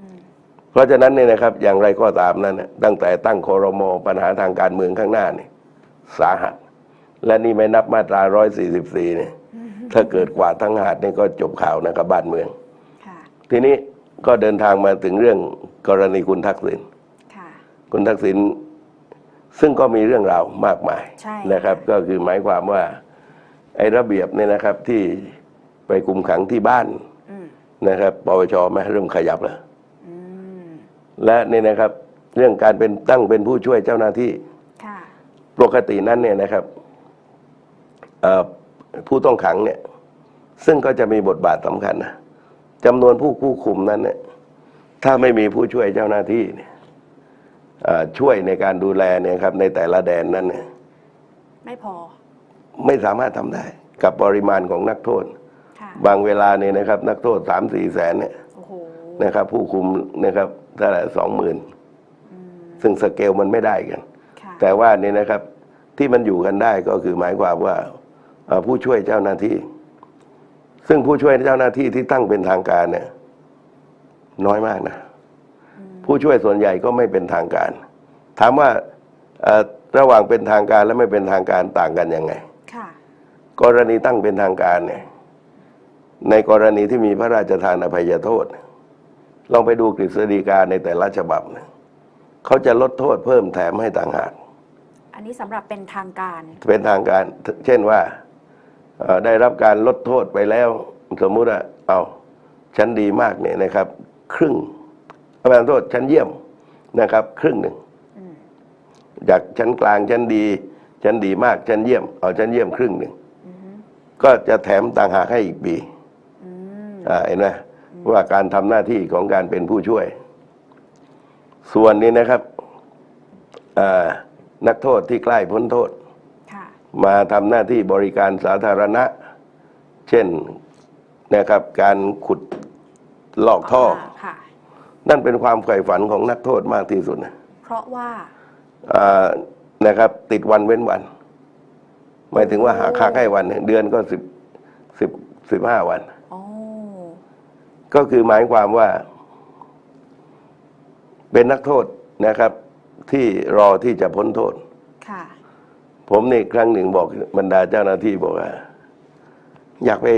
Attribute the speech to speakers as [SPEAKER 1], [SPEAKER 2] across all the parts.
[SPEAKER 1] อืม
[SPEAKER 2] เพราะฉะนั้นเนี่ยนะครับอย่างไรก็ตามนั้นนะตั้งแต่ตั้งคอรมอปัญหาทางการเมืองข้างหน้าเนี่ยสาหัส และนี่ไม่นับมาตรา 144 เนี่ย ถ้าเกิดกว่าดทั้งหาดนี่ก็จบข่าวนะครับบ้านเมือง
[SPEAKER 1] ค่ะ
[SPEAKER 2] ทีนี้ก็เดินทางมาถึงเรื่องกรณีคุณทักษิณ
[SPEAKER 1] ค่ะ
[SPEAKER 2] คุณทักษิณซึ่งก็มีเรื่องราวมากมาย
[SPEAKER 1] ใช่
[SPEAKER 2] นะครับ ก็คือหมายความว่า ไอ้ระเบียบเนี่ยนะครับที่ไปคุมขังที่บ้าน
[SPEAKER 1] อืม
[SPEAKER 2] นะครับปปชไม่เริ่มขยับแล้ว
[SPEAKER 1] อืม
[SPEAKER 2] และนี่นะครับเรื่องการเป็นตั้งเป็นผู้ช่วยเจ้าหน้าที่
[SPEAKER 1] ค่ะ
[SPEAKER 2] ปกตินั้นเนี่ยนะครับเอ่อผู้ต้องขังเนี่ยซึ่งก็จะมีบทบาทสำคัญนะจำนวนผู้ผู้คุมนั้นเนี่ยถ้าไม่มีผู้ช่วยเจ้าหน้าที่เนี่ยเอ่อช่วยในการดูแลเนี่ยครับ ในแต่ละแดนนั้นเนี่ย
[SPEAKER 1] ไม่พอ
[SPEAKER 2] ไม่สามารถทำได้ กับปริมาณของนักโทษ
[SPEAKER 1] ค่ะ
[SPEAKER 2] บางเวลาเนี่ยนะครับ นักโทษสามสี่แสนเนี่ย
[SPEAKER 1] โอ้โห
[SPEAKER 2] นะครับ ผู้คุมนะครับเท่าไหร่สองหมื่น
[SPEAKER 1] อืม
[SPEAKER 2] ซึ่งสเกลมันไม่ได้กัน
[SPEAKER 1] ค่ะ
[SPEAKER 2] แต่ว่านี่นะครับที่มันอยู่กันได้ก็คือหมายความว่าเอ่อผู้ช่วยเจ้าหน้าที่ ซึ่งผู้ช่วยเจ้าหน้าที่ที่ตั้งเป็นทางการเนี่ย น้อยมากนะ
[SPEAKER 1] อืม
[SPEAKER 2] ผู้ช่วยส่วนใหญ่ก็ไม่เป็นทางการ ถามว่าเอ่อระหว่างเป็นทางการและไม่เป็นทางการต่างกันยังไง
[SPEAKER 1] ค่ะ
[SPEAKER 2] กรณีตั้งเป็นทางการเนี่ย ในกรณีที่มีพระราชทานอภัยโทษ ลองไปดูกฤษฎีกาในแต่ละฉบับนะเขาจะลดโทษเพิ่มแถมให้ต่างหาก
[SPEAKER 1] อันนี้สำหรับเป็นทางการ
[SPEAKER 2] เป็นทางการ เช่นว่าเอ่อได้รับการลดโทษไปแล้ว สมมุติว่าเอาชั้นดีมากเนี่ยนะครับ ครึ่งประทานโทษชั้นเยี่ยมนะครับ ครึ่งหนึ่ง
[SPEAKER 1] อืม
[SPEAKER 2] จากชั้นกลางชั้นดีชั้นดีมากชั้นเยี่ยมเอาชั้นเยี่ยมครึ่งหนึ่ง
[SPEAKER 1] อืม
[SPEAKER 2] ก็จะแถมต่างหากให้อีกปี
[SPEAKER 1] อืม
[SPEAKER 2] อ่า เห็นไหมว่าการทำหน้าที่ของการเป็นผู้ช่วย ส่วนนี้นะครับอ่านักโทษที่ใกล้พ้นโทษ
[SPEAKER 1] ค่ะ
[SPEAKER 2] มาทำหน้าที่บริการสาธารณะ เช่นนะครับ การขุดลอกท่อ
[SPEAKER 1] ค่ะ
[SPEAKER 2] นั่นเป็นความใฝ่ฝันของนักโทษมากที่สุดนะ
[SPEAKER 1] เพราะว่า
[SPEAKER 2] อ่านะครับ ติดวันเว้นวัน หมายถึงว่าหาค่าให้วันเนี่ยเดือนก็สิบสิบสิบห้าวัน
[SPEAKER 1] โอ้
[SPEAKER 2] ก็คือหมายความว่า เป็นนักโทษนะครับ ที่รอที่จะพ้นโทษ
[SPEAKER 1] ค่ะ
[SPEAKER 2] ผมนี่ครั้งหนึ่งบอกบรรดาเจ้าหน้าที่บอกว่า อยากไป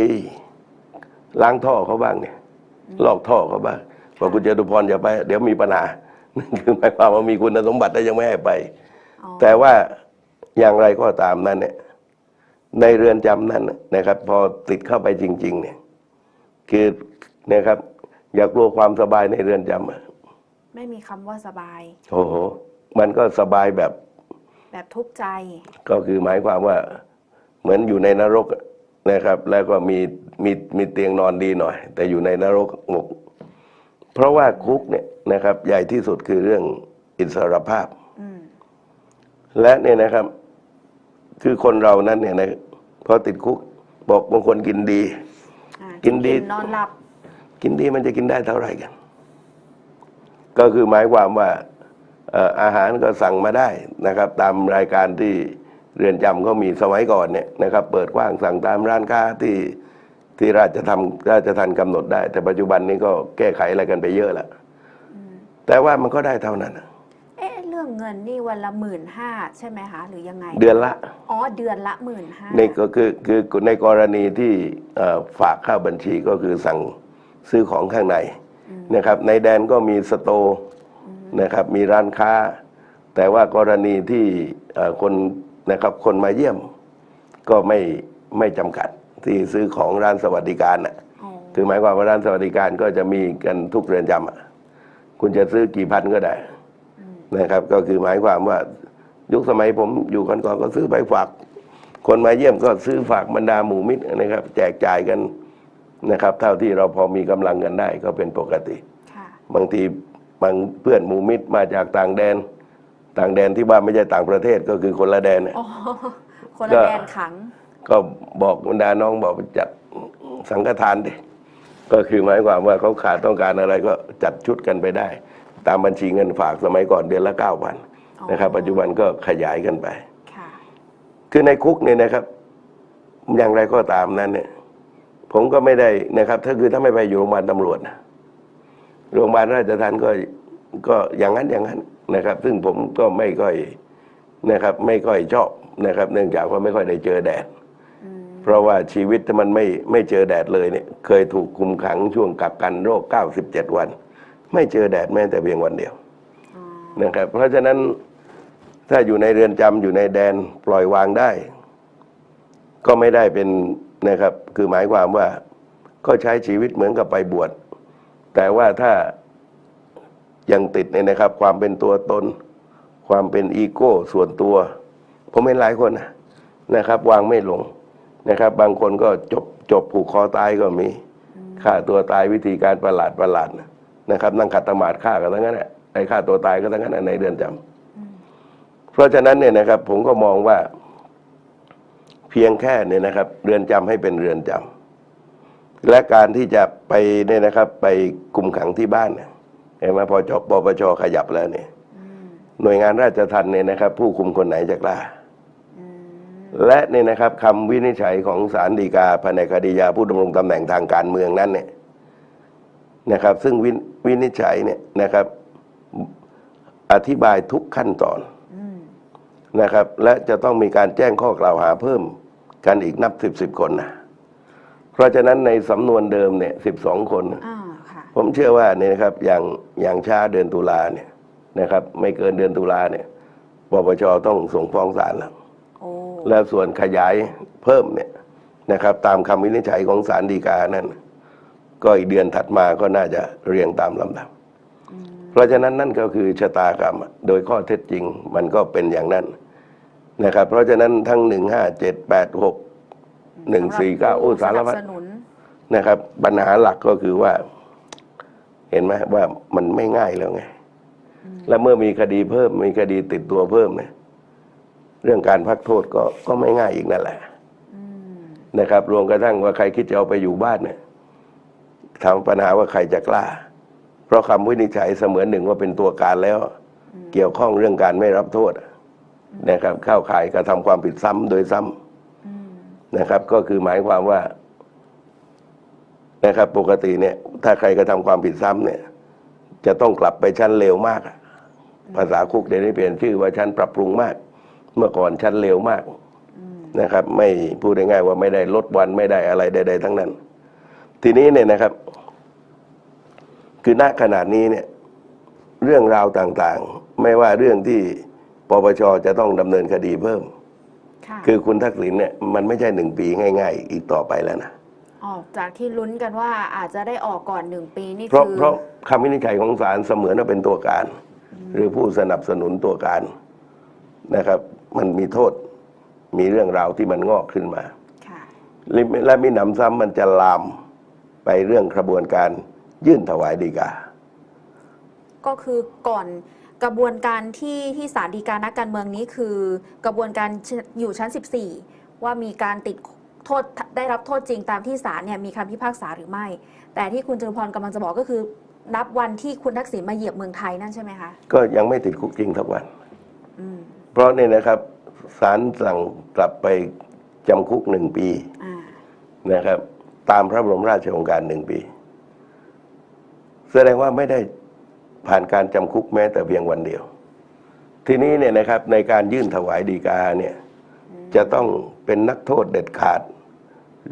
[SPEAKER 2] ล้างท่อเขาบ้างเนี่ย ลอกท่อเขาบ้างบอกคุณจตุพรอย่าไป เดี๋ยวมีปัญหานั่นคือหมายความว่ามีคุณสมบัติแต่ยังไม่ให้ไป
[SPEAKER 1] อ๋อ
[SPEAKER 2] แต่ว่าอย่างไรก็ตามนั้นเนี่ย ในเรือนจำนั้นน่ะนะครับ พอติดเข้าไปจริง ๆ เนี่ย คือ นะครับ อย่ากลัวความสบายในเรือนจำอะ
[SPEAKER 1] ไม่มีคำว่าสบาย
[SPEAKER 2] โอ้โหมันก็สบายแบบ
[SPEAKER 1] แบบทุกข์ใจ
[SPEAKER 2] ก็คือหมายความว่า เหมือนอยู่ในนรกอะนะครับ แล้วก็มีมีมีเตียงนอนดีหน่อย แต่อยู่ในนรกหมก เพราะว่าคุกเนี่ยนะครับ ใหญ่ที่สุดคือเรื่องอิสรภาพ
[SPEAKER 1] อืม
[SPEAKER 2] และเนี่ยนะครับ คือคนเรานั้นเนี่ยนะพอติดคุก บอกบางคนกินดี
[SPEAKER 1] อ่า
[SPEAKER 2] กินดี
[SPEAKER 1] นอนหลับ
[SPEAKER 2] กินดีมันจะกินได้เท่าไหร่กัน ก็คือหมายความว่าเอ่ออาหารก็สั่งมาได้นะครับ ตามรายการที่เรือนจำเขามีสมัยก่อนเนี่ยนะครับ เปิดกว้างสั่งตามร้านค้าที่ที่ราชทำราชทันกำหนดได้ แต่ปัจจุบันนี้ก็แก้ไขอะไรกันไปเยอะแล้ว
[SPEAKER 1] อืม
[SPEAKER 2] แต่ว่ามันก็ได้เท่านั้นน่ะ
[SPEAKER 1] เอ๊ะเรื่องเงินนี่วันละหมื่นห้าใช่ไหมคะหรือยังไง
[SPEAKER 2] เดือนละ
[SPEAKER 1] อ๋อเดือนละหมื่นห้า
[SPEAKER 2] นี่ก็คือคือในกรณีที่เอ่อฝากเข้าบัญชีก็คือสั่ง ซื้อของข้างในนะครับ ในแดนก็มีสโตร์นะครับ มีร้านค้า แต่ว่ากรณีที่เอ่อคนนะครับคนมาเยี่ยมก็ไม่ไม่จำกัดที่ซื้อของร้านสวัสดิการน่ะ
[SPEAKER 1] อ๋อ
[SPEAKER 2] คือหมายความว่าร้านสวัสดิการก็จะมีกันทุกเรือนจำอะคุณจะซื้อกี่พันก็ได้นะครับ ก็คือหมายความว่ายุคสมัยผมอยู่กันก่อนก็ซื้อไปฝาก คนมาเยี่ยมก็ซื้อฝากบรรดาหมู่มิตรนะครับ แจกจ่ายกัน นะครับ เท่าที่เราพอมีกำลังกันได้ก็เป็นปกติ
[SPEAKER 1] ค่ะ
[SPEAKER 2] บางทีบางเพื่อนหมู่มิตรมาจากต่างแดน ต่างแดนที่บ้านไม่ใช่ต่างประเทศก็คือคนละแดนเนี่ย
[SPEAKER 1] อ๋อคน
[SPEAKER 2] ก็
[SPEAKER 1] ละแดนขัง
[SPEAKER 2] ก็บอกบรรดาน้องบอกไปจัดสังฆทานดิก็คือหมายความว่าเขาขาดต้องการอะไรก็จัดชุดกันไปได้ ตามบัญชีเงินฝากสมัยก่อนเดือนละเก้าพัน
[SPEAKER 1] อ๋อ
[SPEAKER 2] นะครับ ปัจจุบันก็ขยายกันไป
[SPEAKER 1] ค่ะ
[SPEAKER 2] คือในคุกเนี่ยนะครับ อย่างไรก็ตามนั้นเนี่ย ผมก็ไม่ได้นะครับ ถ้าคือถ้าไม่ไปอยู่โรงพยาบาลตำรวจนะโรงพยาบาลราชทัณฑ์ก็ก็อย่างนั้นอย่างนั้นนะครับ ซึ่งผมก็ไม่ค่อยนะครับ ไม่ค่อยชอบนะครับ เนื่องจากว่าไม่ค่อยได้เจอแดด
[SPEAKER 1] อืม
[SPEAKER 2] เพราะว่าชีวิตมันไม่ไม่เจอแดดเลยเนี่ย เคยถูกคุมขังช่วงกักกันโรค 97 วัน ไม่เจอแดดแม้แต่เพียงวันเดียว
[SPEAKER 1] อ๋อ
[SPEAKER 2] นะครับ เพราะฉะนั้นถ้าอยู่ในเรือนจำอยู่ในแดนปล่อยวางได้ ก็ไม่ได้เป็น นะครับ คือหมายความว่าก็ใช้ชีวิตเหมือนกับไปบวช แต่ว่าถ้ายังติดเนี่ยนะครับ ความเป็นตัวตน ความเป็นอีโก้ส่วนตัว ผมเห็นหลายคนนะนะครับ วางไม่ลงนะครับ บางคนก็จบจบผูกคอตายก็มีฆ่าตัวตายวิธีการประหลาดประหลาดนะครับ นั่งขัดตมาดฆ่ากันทั้งนั้นแหละไอ้ฆ่าตัวตายก็ทั้งนั้นในเรือนจำเพราะฉะนั้นเนี่ยนะครับ ผมก็มองว่า เพียงแค่เนี่ยนะครับ เรือนจำให้เป็นเรือนจำและการที่จะไปเนี่ยนะครับ ไปคุมขังที่บ้านเนี่ยเห็นไหมพอจบปปชขยับแล้วเนี่ย
[SPEAKER 1] อืม
[SPEAKER 2] หน่วยงานราชทัณฑ์เนี่ยนะครับ ผู้คุมคนไหนจะกล้า
[SPEAKER 1] อืม
[SPEAKER 2] และเนี่ยนะครับคำวินิจฉัยของศาลฎีกาแผนกคดียาผู้ดำรงตำแหน่งทางการเมืองนั้นเนี่ยนะครับ ซึ่งวินวินิจฉัยเนี่ยนะครับ อธิบายทุกขั้นตอน
[SPEAKER 1] อืม
[SPEAKER 2] นะครับ และจะต้องมีการแจ้งข้อกล่าวหาเพิ่ม กันอีกนับสิบสิบคนนะเพราะฉะนั้นในสำนวนเดิมเนี่ยสิบสองคน
[SPEAKER 1] อ่าค่ะ
[SPEAKER 2] ผมเชื่อว่าเนี่ยนะครับอย่างอย่างช้าเดือนตุลาเนี่ยนะครับ ไม่เกินเดือนตุลาเนี่ยปปชต้องส่งฟ้องศาลแล้ว
[SPEAKER 1] โอ้
[SPEAKER 2] แล้วส่วนขยายเพิ่มเนี่ยนะครับ ตามคำวินิจฉัยของศาลฎีกานั้นก็อีกเดือนถัดมาก็น่าจะเรียงตามลำดับ
[SPEAKER 1] อืม
[SPEAKER 2] เพราะฉะนั้นนั่นก็คือชะตากรรมอะโดยข้อเท็จจริงมันก็เป็นอย่างนั้น นะครับ เพราะฉะนั้นทั้งหนึ่งห้าเจ็ดแปดหกหนึ่งสี่เก้าโอ้สารพัด
[SPEAKER 1] สนับสนุน
[SPEAKER 2] นะครับ ปัญหาหลักก็คือว่า เห็นไหมว่ามันไม่ง่ายแล้วไง และเมื่อมีคดีเพิ่มมีคดีติดตัวเพิ่มเนี่ยเรื่องการพักโทษก็ก็ไม่ง่ายอีกนั่นแหละ
[SPEAKER 1] อืม
[SPEAKER 2] นะครับรวมกระทั่งว่าใครคิดจะเอาไปอยู่บ้านเนี่ยถามปัญหาว่าใครจะกล้า เพราะคำวินิจฉัยเสมือนหนึ่งว่าเป็นตัวการแล้ว เกี่ยวข้องเรื่องการไม่รับโทษ นะครับเข้าข่ายกระทำความผิดซ้ำโดยซ้ำ
[SPEAKER 1] อืม
[SPEAKER 2] นะครับ ก็คือหมายความว่า นะครับ ปกติเนี่ย ถ้าใครกระทำความผิดซ้ำเนี่ย จะต้องกลับไปชั้นเลวมากอะภาษาคุกเดี๋ยวนี้เปลี่ยนชื่อว่าชั้นปรับปรุงมาก เมื่อก่อนชั้นเลวมาก
[SPEAKER 1] อืม
[SPEAKER 2] นะครับ ไม่พูดง่ายๆว่าไม่ได้ลดวันไม่ได้อะไรใดๆทั้งนั้น ทีนี้เนี่ยนะครับ คือณขนาดนี้เนี่ย เรื่องราวต่างๆ ไม่ว่าเรื่องที่ ปปชจะต้องดำเนินคดีเพิ่ม
[SPEAKER 1] ค่ะ
[SPEAKER 2] คือคุณทักษิณเนี่ยมันไม่ใช่หนึ่งปีง่าย ๆ อีกต่อไปแล้วนะ
[SPEAKER 1] ออกจากที่ลุ้นกันว่าอาจจะได้ออกก่อนหนึ่งปีนี่
[SPEAKER 2] เพราะ
[SPEAKER 1] คือ
[SPEAKER 2] เพราะคำวินิจฉัยของศาลเสมือนว่าเป็นตัวการ หรือผู้สนับสนุนตัวการนะครับ มันมีโทษมีเรื่องราวที่มันงอกขึ้นมา
[SPEAKER 1] ค่ะ
[SPEAKER 2] และมีหนำซ้ำมันจะลามไปเรื่องกระบวนการยื่นถวายดีกา
[SPEAKER 1] ก็คือก่อน กระบวนการที่ที่ศาลฎีกานักการเมืองนี้คือกระบวนการอยู่ชั้น 14 ว่ามีการติดโทษได้รับโทษจริงตามที่ศาลเนี่ยมีคำพิพากษาหรือไม่ แต่ที่คุณจตุพรกำลังจะบอกก็คือ นับวันที่คุณทักษิณมาเหยียบเมืองไทยนั่นใช่ไหมคะ
[SPEAKER 2] ก็ยังไม่ติดคุกจริงทักวัน
[SPEAKER 1] อืม
[SPEAKER 2] เพราะเนี่ยนะครับศาลสั่งกลับไปจำคุกหนึ่งปี
[SPEAKER 1] อ่า
[SPEAKER 2] นะครับ ตามพระบรมราชโองการหนึ่งปี แสดงว่าไม่ได้ ผ่านการจำคุกแม้แต่เพียงวันเดียว ทีนี้เนี่ยนะครับในการยื่นถวายดีกาเนี่ยจะต้องเป็นนักโทษเด็ดขาด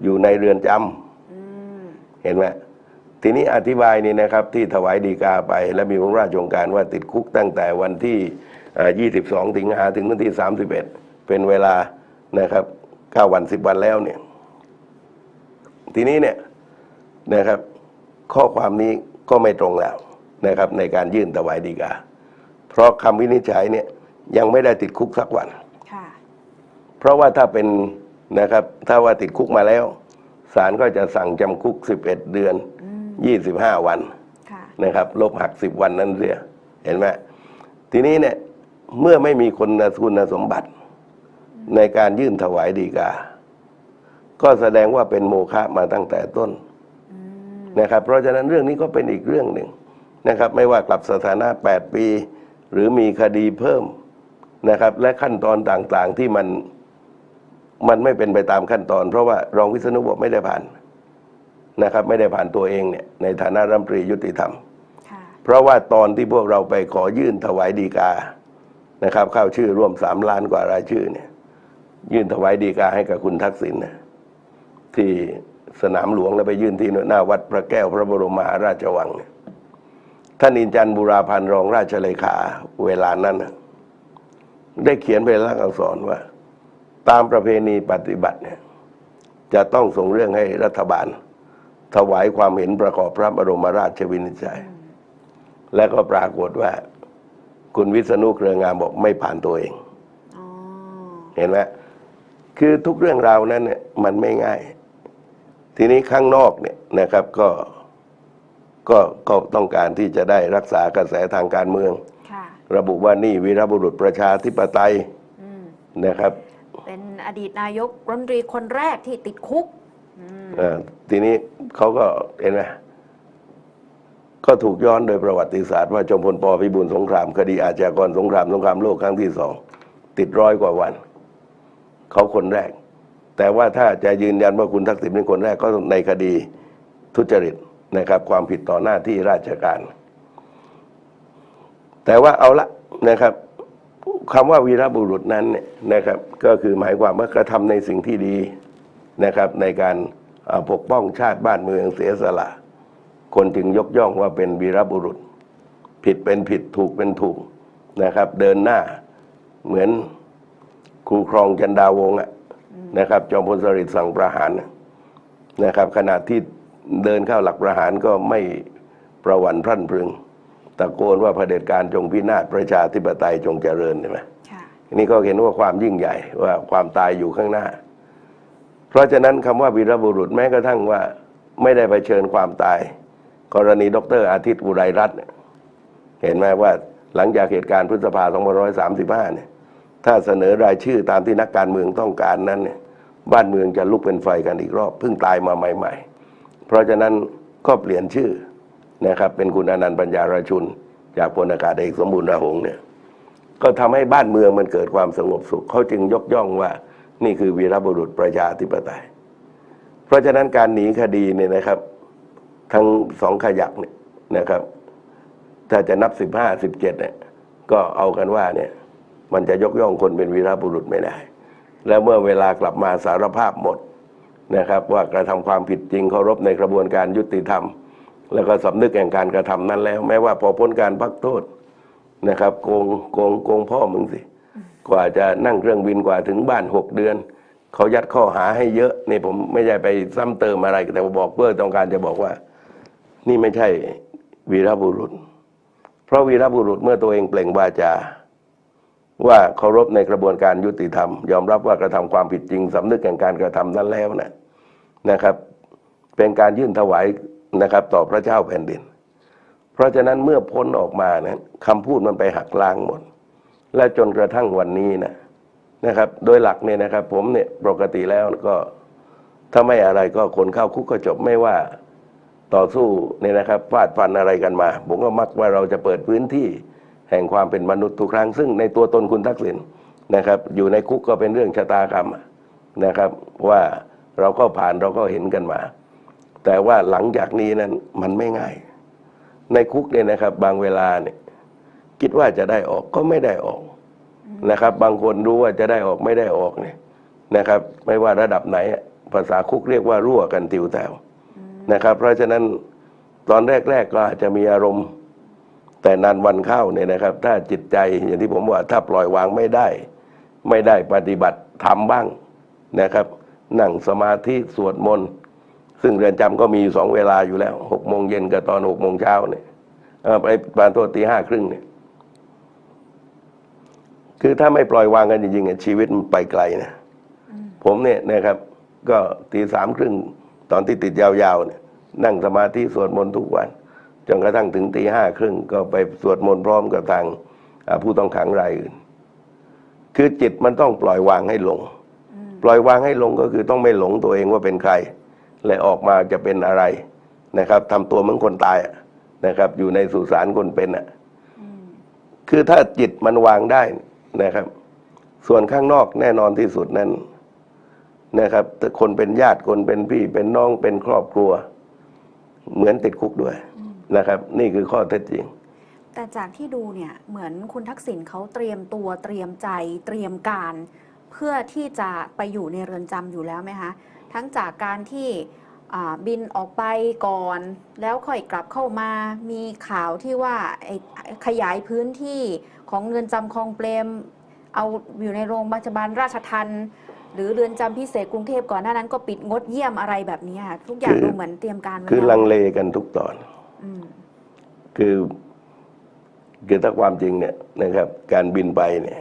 [SPEAKER 2] อยู่ในเรือนจำ
[SPEAKER 1] อืม
[SPEAKER 2] เห็นไหมทีนี้อธิบายนี่นะครับที่ถวายดีกาไป และมีพระราชโองการว่าติดคุกตั้งแต่วันที่เอ่อ22 สิงหาถึงวันที่ 31 เป็นเวลานะครับ 9 วัน 10 วันแล้วเนี่ย ทีนี้เนี่ยนะครับ ข้อความนี้ก็ไม่ตรงแล้ว นะครับในการยื่นถวายดีกา เพราะคำวินิจฉัยเนี่ยยังไม่ได้ติดคุกสักวัน
[SPEAKER 1] ค่ะ
[SPEAKER 2] เพราะว่าถ้าเป็นนะครับถ้าว่าติดคุกมาแล้วศาลก็จะสั่งจำคุก 11 เดือน
[SPEAKER 1] อืม
[SPEAKER 2] 25 วัน
[SPEAKER 1] ค่ะ
[SPEAKER 2] นะครับลบหัก 10 วันนั้นเสียเห็นไหมทีนี้เนี่ยเมื่อไม่มีคนคุณสมบัติในการยื่นถวายดีกา ก็แสดงว่าเป็นโมฆะมาตั้งแต่ต้น
[SPEAKER 1] อืม
[SPEAKER 2] นะครับ เพราะฉะนั้นเรื่องนี้ก็เป็นอีกเรื่องหนึ่ง นะครับไม่ว่ากลับสถานะ 8 ปี หรือมีคดีเพิ่มนะครับ และขั้นตอนต่างๆที่มันมันไม่เป็นไปตามขั้นตอน เพราะว่ารองวิษณุบอกไม่ได้ผ่านนะครับ ไม่ได้ผ่านตัวเองเนี่ยในฐานะรัฐมนตรียุติธรรม
[SPEAKER 1] ค่ะ
[SPEAKER 2] เพราะว่าตอนที่พวกเราไปขอยื่นถวายดีกานะครับ เข้าชื่อร่วมสามล้านกว่ารายชื่อเนี่ย ยื่นถวายดีกาให้กับคุณทักษิณนะที่สนามหลวงแล้วไปยื่นที่หน้าวัดพระแก้วพระบรมมหาราชวังเนี่ย ท่านอินจันบุราพันธ์รองราชเลขา เวลานั้น ได้เขียนเป็นลักษณ์อักษรว่า ตามประเพณีปฏิบัติเนี่ยจะต้องส่งเรื่องให้รัฐบาล ถวายความเห็นประกอบพระบรมราชวินิจฉัย และก็ปรากฏว่า คุณวิษณุเครืองามบอกไม่ผ่านตัวเอง
[SPEAKER 1] อ
[SPEAKER 2] เห็นไหมคือทุกเรื่องราวนั้นเนี่ยมันไม่ง่าย ทีนี้ข้างนอกเนี่ยนะครับก็ ก็ก็ต้องการที่จะได้รักษากระแสทางการเมือง
[SPEAKER 1] ค่ะ
[SPEAKER 2] ระบุว่านี่วีรบุรุษประชาธิปไตย
[SPEAKER 1] อืม
[SPEAKER 2] นะครับ
[SPEAKER 1] เป็นอดีตนายกรัฐมนตรีคนแรกที่ติดคุกอืม
[SPEAKER 2] เอ่อทีนี้เขาก็เห็นไหมก็ถูกย้อนโดยประวัติศาสตร์ว่าจอมพลปพิบูลสงครามคดีอาชญากรสงครามสงครามโลกครั้งที่สองติดร้อยกว่าวัน เขาคนแรก แต่ว่าถ้าจะยืนยันว่าคุณทักษิณเป็นคนแรกก็ในคดีทุจริต นะครับความผิดต่อหน้าที่ราชการ แต่ว่าเอาละนะครับคำว่าวีรบุรุษนั้นเนี่ยนะครับ ก็คือหมายความว่ากระทำในสิ่งที่ดีนะครับ ในการปกป้องชาติบ้านเมืองเสียสละ คนจึงยกย่องว่าเป็นวีรบุรุษ ผิดเป็นผิดถูกเป็นถูกนะครับ เดินหน้าเหมือนครูครองจันดาวงศ์นะครับ จอมพลสฤษดิ์สั่งประหารนะครับ ขณะที่ เดินเข้าหลักประหารก็ไม่ประวันพรั่นพรึง ตะโกนว่าเผด็จการจงพินาศประชาธิปไตยจงเจริญใช่ไหม
[SPEAKER 1] ค่ะ
[SPEAKER 2] นี่ก็เห็นว่าความยิ่งใหญ่ว่าความตายอยู่ข้างหน้า เพราะฉะนั้นคำว่าวีรบุรุษแม้กระทั่งว่า ไม่ได้ไปเชิญความตาย กรณีดรอาทิตย์อุไรรัตน์เนี่ยเห็นไหมว่าหลังจากเหตุการณ์พฤษภา2535 เนี่ย ถ้าเสนอรายชื่อตามที่นักการเมืองต้องการนั้นเนี่ย บ้านเมืองจะลุกเป็นไฟกันอีกรอบ เพิ่งตายมาใหม่ ๆ เพราะฉะนั้นก็เปลี่ยนชื่อนะครับเป็นคุณอนันต์ปัญญาราชุน จากพลอากาศเอกสมบูรณ์ระหงเนี่ยก็ทำให้บ้านเมืองมันเกิดความสงบสุขเขาจึงยกย่องว่านี่คือวีรบุรุษประชาธิปไตย เพราะฉะนั้นการหนีคดีเนี่ยนะครับ ทั้งสองขยักเนี่ยนะครับ ถ้าจะนับสิบห้าสิบเจ็ดเนี่ยก็เอากันว่าเนี่ยมันจะยกย่องคนเป็นวีรบุรุษไม่ได้ แล้วเมื่อเวลากลับมาสารภาพหมด นะครับว่ากระทำความผิดจริงเคารพในกระบวนการยุติธรรม แล้วก็สำนึกแห่งการกระทำนั้นแล้ว แม้ว่าพอพ้นการพักโทษนะครับโกงโกงโกงพ่อมึงสิ กว่าจะนั่งเครื่องบินกว่าถึงบ้านหกเดือน เขายัดข้อหาให้เยอะนี่ผมไม่ใช่ไปซ้ำเติมอะไร แต่บอกเพื่อต้องการจะบอกว่า นี่ไม่ใช่วีรบุรุษ เพราะวีรบุรุษเมื่อตัวเองเปล่งวาจา ว่าเคารพในกระบวนการยุติธรรม ยอมรับว่ากระทำความผิดจริงสำนึกแห่งการกระทำนั้นแล้วนะนะครับ เป็นการยื่นถวายนะครับ ต่อพระเจ้าแผ่นดิน เพราะฉะนั้นเมื่อพ้นออกมานะคำพูดมันไปหักล้างหมด และจนกระทั่งวันนี้นะนะครับ โดยหลักเนี่ยนะครับ ผมเนี่ยปกติแล้วก็ถ้าไม่อะไรก็คนเข้าคุกก็จบไม่ว่าต่อสู้เนี่ยนะครับฟาดฟันอะไรกันมา ผมก็มักว่าเราจะเปิดพื้นที่ แห่งความเป็นมนุษย์ทุกครั้ง ซึ่งในตัวตนคุณทักษิณนะครับอยู่ในคุกก็เป็นเรื่องชะตากรรมนะครับว่าเราก็ผ่านเราก็เห็นกันมา แต่ว่าหลังจากนี้นั้นมันไม่ง่าย ในคุกเนี่ยนะครับ บางเวลาเนี่ยคิดว่าจะได้ออกก็ไม่ได้ออกนะครับ บางคนรู้ว่าจะได้ออกไม่ได้ออกเนี่ยนะครับ ไม่ว่าระดับไหน ภาษาคุกเรียกว่ารั่วกันติวแตวนะครับ เพราะฉะนั้นตอนแรก ๆ ก็อาจจะมีอารมณ์ แต่นานวันเข้าเนี่ยนะครับ ถ้าจิตใจอย่างที่ผมว่าถ้าปล่อยวางไม่ได้ ไม่ได้ปฏิบัติทำบ้างนะครับ นั่งสมาธิสวดมนต์ซึ่งเรือนจำก็มีสองเวลาอยู่แล้วหกโมงเย็นกับตอนหกโมงเช้าเนี่ยไปประมาณตัวตีห้าครึ่งเนี่ย คือถ้าไม่ปล่อยวางกันจริงๆชีวิตมันไปไกลนะผมเนี่ยนะครับ ก็ตีสามครึ่งตอนที่ติดยาวๆเนี่ย นั่งสมาธิสวดมนต์ทุกวัน จนกระทั่งถึงตีห้าครึ่งก็ไปสวดมนต์พร้อมกับทางอ่าผู้ต้องขังรายอื่น คือจิตมันต้องปล่อยวางให้ลง ปล่อยวางให้ลงก็คือต้องไม่หลงตัวเองว่าเป็นใคร และออกมาจะเป็นอะไรนะครับทำตัวเหมือนคนตายอะนะครับ อยู่ในสุสานคนเป็นอะคือถ้าจิตมันวางได้นะครับ ส่วนข้างนอกแน่นอนที่สุดนั้นนะครับแต่คนเป็นญาติคนเป็นพี่เป็นน้องเป็นครอบครัว เหมือนติดคุกด้วย นะครับ นี่คือข้อเท็จจริง
[SPEAKER 1] แต่จากที่ดูเนี่ยเหมือนคุณทักษิณเขาเตรียมตัวเตรียมใจเตรียมการ เพื่อที่จะไปอยู่ในเรือนจำอยู่แล้วไหมคะทั้งจากการที่อ่าบินออกไปก่อน แล้วค่อยกลับเข้ามามีข่าวที่ว่าไอ้ขยายพื้นที่ของเรือนจำคลองเปรม เอาอยู่ในโรงพยาบาลราชทันหรือเรือนจำพิเศษกรุงเทพก่อนหน้านั้นก็ปิดงดเยี่ยมอะไรแบบนี้ค่ะทุกอย่าง
[SPEAKER 2] คือ
[SPEAKER 1] ดูเหมือนเตรียมการไว้
[SPEAKER 2] คือ
[SPEAKER 1] แว
[SPEAKER 2] ลังเลกันทุกตอน
[SPEAKER 1] อืม
[SPEAKER 2] คือคือถ้าความจริงเนี่ยนะครับ การบินไปเนี่ย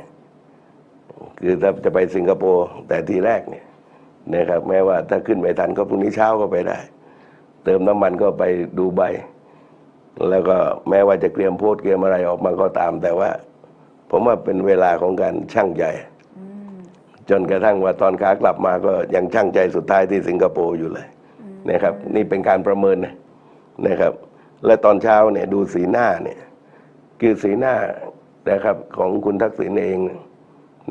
[SPEAKER 2] คือถ้าจะไปสิงคโปร์แต่ทีแรกเนี่ยนะครับ แม้ว่าถ้าขึ้นไปทันก็พรุ่งนี้เช้าก็ไปได้ เติมน้ำมันก็ไปดูใบ แล้วก็แม้ว่าจะเตรียมโพสต์เตรียมอะไรออกมาก็ตาม แต่ว่า ผมว่าเป็นเวลาของการช่างใจ
[SPEAKER 1] อืม
[SPEAKER 2] จนกระทั่งว่าตอนขากลับมาก็ยังช่างใจสุดท้ายที่สิงคโปร์อยู่เลยนะครับ นี่เป็นการประเมินนะนะครับ และตอนเช้าเนี่ยดูสีหน้าเนี่ยคือสีหน้านะครับของคุณทักษิณเอง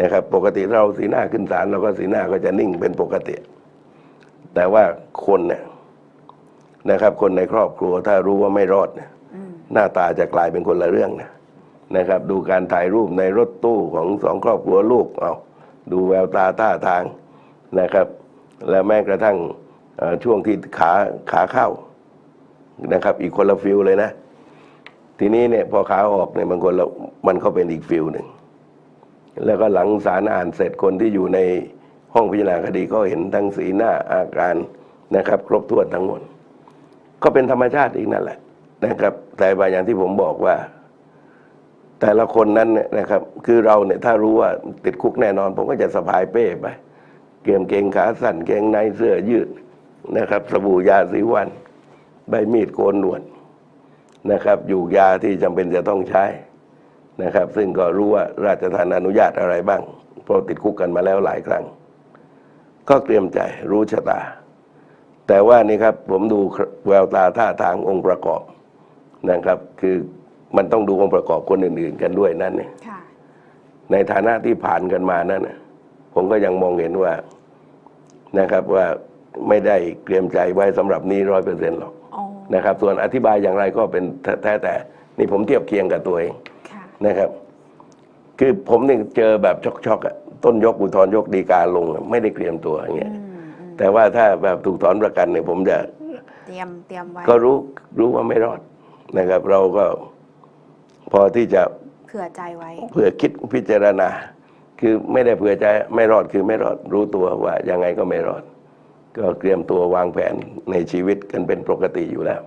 [SPEAKER 2] นะครับ ปกติเราสีหน้าขึ้นศาลเราก็สีหน้าก็จะนิ่งเป็นปกติ แต่ว่าคนเนี่ยนะครับ คนในครอบครัวถ้ารู้ว่าไม่รอดเนี่ย
[SPEAKER 1] อืม
[SPEAKER 2] หน้าตาจะกลายเป็นคนละเรื่องนะนะครับ ดูการถ่ายรูปในรถตู้ของสองครอบครัวลูกเอาดูแววตาท่าทางนะครับ และแม้กระทั่งเอ่อช่วงที่ขาขาเข้า นะครับ อีกคนละฟิลเลยนะ ทีนี้เนี่ยพอขาออกเนี่ยมันคนละมันก็เป็นอีกฟิลหนึ่ง แล้วก็หลังศาลอ่านเสร็จคนที่อยู่ในห้องพิจารณาคดีก็เห็นทั้งสีหน้าอาการนะครับ ครบถ้วนทั้งหมด ก็เป็นธรรมชาติอีกนั่นแหละนะครับ แต่ว่าอย่างที่ผมบอกว่า แต่ละคนนั้นเนี่ยนะครับ คือเราเนี่ยถ้ารู้ว่าติดคุกแน่นอน ผมก็จะสะพายเป้ไปเกมเกงขาสั้นเกงในเสื้อยืดนะครับ สบู่ยาสีวัน ใบมีดโกนหนวดนะครับ อยู่ยาที่จำเป็นจะต้องใช้นะครับ ซึ่งก็รู้ว่าราชทานอนุญาตอะไรบ้าง เพราะติดคุกกันมาแล้วหลายครั้ง ก็เตรียมใจรู้ชะตา แต่ว่านี่ครับผมดูแววตาท่าทางองค์ประกอบนะครับ คือมันต้องดูองค์ประกอบคนอื่น ๆ กันด้วยนั่นเนี่ย
[SPEAKER 1] ค่ะ
[SPEAKER 2] ในฐานะที่ผ่านกันมานั่นน่ะผมก็ยังมองเห็นว่านะครับว่าไม่ได้เตรียมใจไว้สำหรับนี้ร้อยเปอร์เซ็นต์หรอก
[SPEAKER 1] อ๋อ
[SPEAKER 2] นะครับ ส่วนอธิบายอย่างไรก็เป็นแท้แต่ นี่ผมเทียบเคียงกับตัวเอง
[SPEAKER 1] ค่ะ
[SPEAKER 2] นะครับ คือผมเนี่ยเจอแบบช็อกๆอะต้นยกอุทธรณ์ยกดีกาลงอะไม่ได้เตรียมตัวอย่างเงี้ย
[SPEAKER 1] อืมอืม
[SPEAKER 2] แต่ว่าถ้าแบบถูกถอนประกันเนี่ยผมจะ
[SPEAKER 1] เตรียมเตรียมไว้
[SPEAKER 2] ก็รู้รู้ว่าไม่รอดนะครับ เราก็พอที่จะ
[SPEAKER 1] เผื่อใจไว้
[SPEAKER 2] เผื่อคิดพิจารณา คือไม่ได้เผื่อใจไม่รอดคือไม่รอดรู้ตัวว่ายังไงก็ไม่รอด ก็เตรียมตัววางแผนในชีวิตกันเป็นปกติอยู่แล้ว